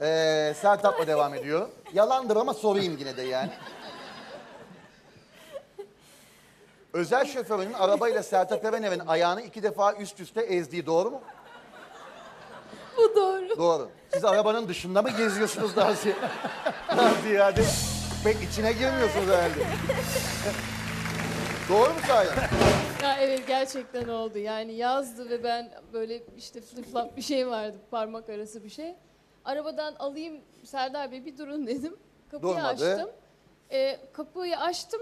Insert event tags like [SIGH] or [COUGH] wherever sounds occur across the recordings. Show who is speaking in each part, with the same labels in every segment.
Speaker 1: Ee, Sertap'la devam ediyorum. Yalandır ama sorayım yine de yani. Özel şoförünün arabayla Sertap Erener'in ayağını iki defa üst üste ezdiği doğru mu?
Speaker 2: Bu doğru.
Speaker 1: Doğru. Siz arabanın dışında mı geziyorsunuz daha, zi daha ziyade? Pek içine girmiyorsunuz herhalde. doğru mu sahiden?
Speaker 2: Ya evet gerçekten oldu. Yani yazdı ve ben böyle işte flip flop bir şey vardı parmak arası bir şey. Arabadan alayım Serdar Bey bir durun dedim. Kapıyı
Speaker 1: Durmadı.
Speaker 2: açtım. Ee, kapıyı açtım.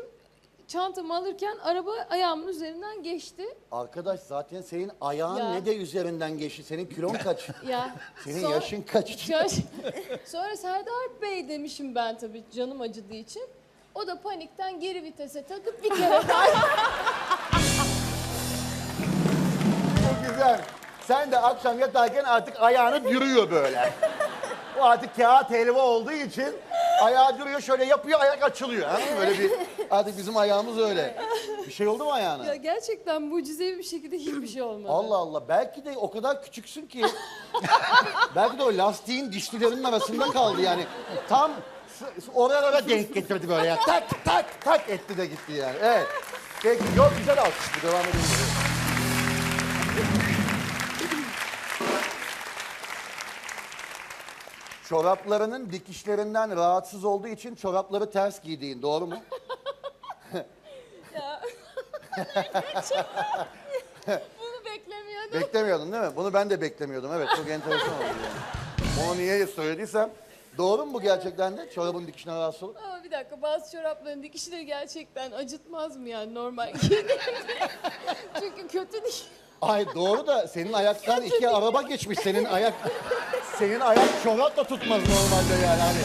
Speaker 2: Çantamı alırken araba ayağımın üzerinden geçti.
Speaker 1: Arkadaş zaten senin ayağın
Speaker 2: Ya.
Speaker 1: ne de üzerinden geçti. Senin kilon kaç? [LAUGHS]
Speaker 2: Ya
Speaker 1: Senin
Speaker 2: sonra-
Speaker 1: yaşın kaç? [LAUGHS]
Speaker 2: Yaş- Sonra Serdar Bey demişim ben tabii canım acıdığı için. O da panikten geri vitese takıp bir kere [LAUGHS] daha
Speaker 1: Çok güzel. Sen de akşam yatarken artık ayağını dürüyor böyle. O artık kağıt helva olduğu için ayağı duruyor şöyle yapıyor ayak açılıyor. Anladın mı? Böyle bir artık bizim ayağımız öyle. Bir şey oldu mu ayağına?
Speaker 2: Ya gerçekten mucizevi bir şekilde hiçbir şey olmadı.
Speaker 1: Allah Allah. Belki de o kadar küçüksün ki. belki de o lastiğin dişlilerinin arasında kaldı yani. Tam oralara denk getirdi böyle ya. Tak tak tak etti de gitti yani. Evet. Peki yok güzel alkış bu devam edelim. Çoraplarının dikişlerinden rahatsız olduğu için çorapları ters giydiğin doğru mu? [LAUGHS] [LAUGHS]
Speaker 2: Bunu beklemiyordum.
Speaker 1: Beklemiyordun değil mi? Bunu ben de beklemiyordum. Evet çok enteresan oldu yani. Onu niye söylediysem. Doğru mu bu gerçekten de? Çorabın dikişine rahatsız olup?
Speaker 2: Ama bir dakika bazı çorapların dikişleri gerçekten acıtmaz mı yani normal giydiğimde? [LAUGHS]
Speaker 1: Ay doğru da senin ayaktan iki araba geçmiş. Senin ayak senin ayak çorap da tutmaz normalde yani hani.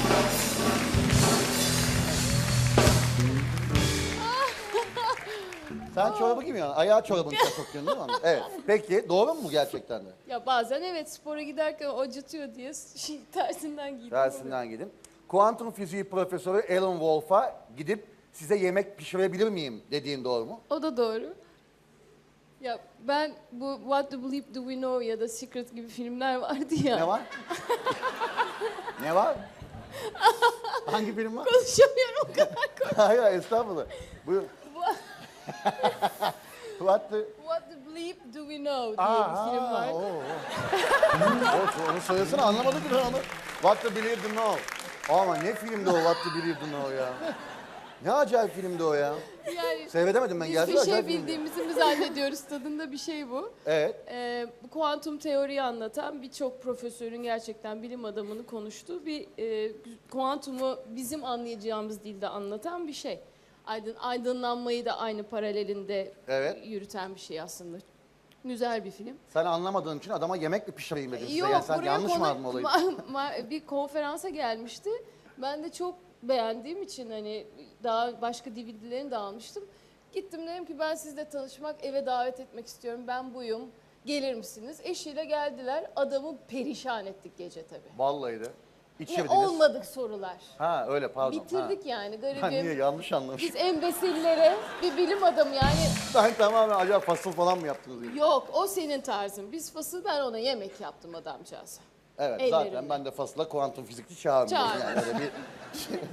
Speaker 1: Sen çorabı giymiyorsun. Ayağı çorabını sokuyorsun değil mi? Evet. Peki doğru mu gerçekten de?
Speaker 2: Ya bazen evet spora giderken acıtıyor diye [LAUGHS] şey, tersinden giydim.
Speaker 1: Dersinden gidin. Kuantum fiziği profesörü Alan Wolf'a gidip size yemek pişirebilir miyim dediğin doğru mu?
Speaker 2: O da doğru. Ya ben bu What Do Believe Do We Know ya da Secret gibi filmler vardı ya.
Speaker 1: Ne var? ne var? Hangi film var?
Speaker 2: Konuşamıyorum o kadar. [LAUGHS]
Speaker 1: hayır hayır, estağfurullah. Buyur. What the...
Speaker 2: What Do Believe Do We Know diye
Speaker 1: Aa,
Speaker 2: bir film var.
Speaker 1: oo, oo. [LAUGHS] O- onu söylesene anlamadım ki ben onu. What to believe to know. Ama ne filmdi o What to believe to know ya. Ne acayip filmdi o ya.
Speaker 2: Yani
Speaker 1: Seyredemedim ben
Speaker 2: biz bir şey
Speaker 1: filmdi.
Speaker 2: bildiğimizi mi zannediyoruz tadında bir şey bu.
Speaker 1: Evet.
Speaker 2: Ee, bu kuantum teoriyi anlatan birçok profesörün gerçekten bilim adamını konuştuğu bir e, kuantumu bizim anlayacağımız dilde anlatan bir şey. Aydın, aydınlanmayı da aynı paralelinde
Speaker 1: Evet.
Speaker 2: yürüten bir şey aslında. Güzel bir film.
Speaker 1: Sen anlamadığın için adama yemek mi pişireyim dedin size. Yani sen yanlış mı aldın olayı? [LAUGHS]
Speaker 2: ma- ma- bir konferansa gelmişti. Ben de çok beğendiğim için hani daha başka DVD'lerini de almıştım. Gittim dedim ki ben sizle tanışmak, eve davet etmek istiyorum. Ben buyum. Gelir misiniz? Eşiyle geldiler. Adamı perişan ettik gece tabii.
Speaker 1: Vallahi de.
Speaker 2: Ve
Speaker 1: İçirdiniz.
Speaker 2: olmadık sorular.
Speaker 1: Ha öyle pardon.
Speaker 2: Bitirdik yani
Speaker 1: Ha. Ha, niye
Speaker 2: garibim.
Speaker 1: yanlış anlamış.
Speaker 2: Biz embesillere bir bilim adamı yani
Speaker 1: Ben tamamen acaba fasıl falan mı yaptınız? diye.
Speaker 2: yok o senin tarzın. Biz fasıl ben ona yemek yaptım adamcağıza.
Speaker 1: Evet
Speaker 2: Ellerimle.
Speaker 1: zaten ben de fasıla kuantum fizikçi çağırmıyorum.
Speaker 2: Çağırmıyorum.
Speaker 1: Yani öyle bir [LAUGHS]